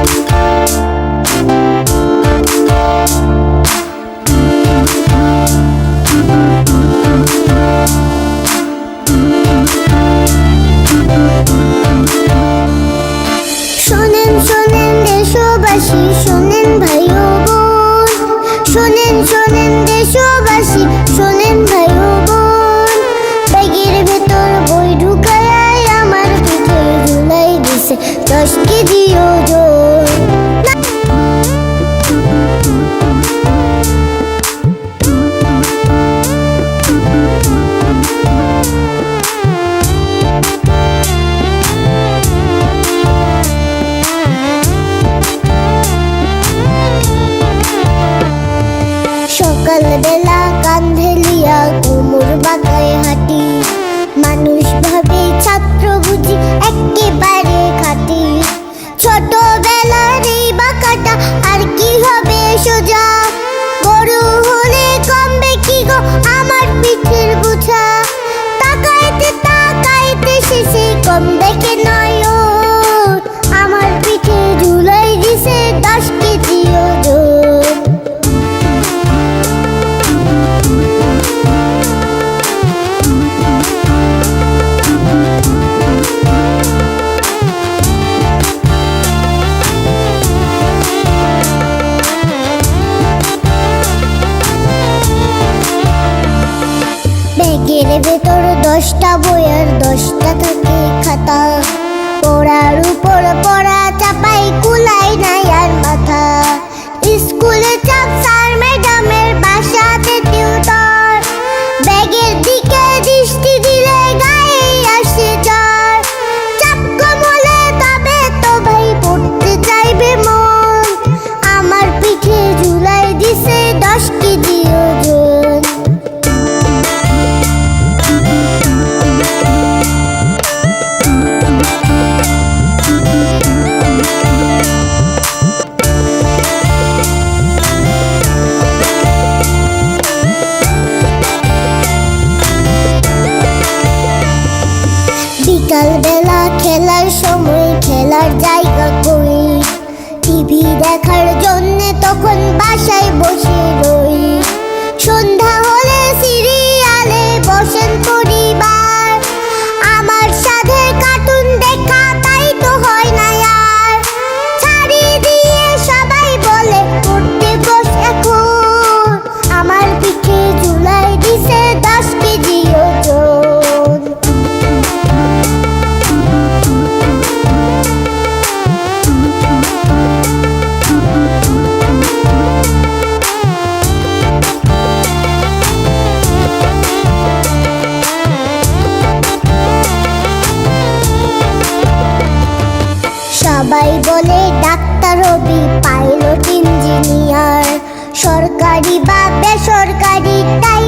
Música সকাল বেলা কান্ধে লিয়া কোমর বাঁকায় হাঁটি। মানুষ ভাবে ছাত্র বুঝি একেবারে খাটি। ছোটবেলার এই বাঁকাটা আর কি হবে সোজা? বড় হলে কমবে কি গো আমার পিঠের বোঝা ব্যাগের ভেতর দশটা বইয়ের দশটা থাকে খাতা। পড়ার উপর পড়া চাপাই কুলাই নাই বিকাল বেলা খেলার সময় খেলার জায়গা কই? টিভি দেখার জন্যে তখন বাসায় বসে রই। বলে ডাক্তার হবি পাইলট ইঞ্জিনিয়ার। সরকারি বা বেসরকারি তাই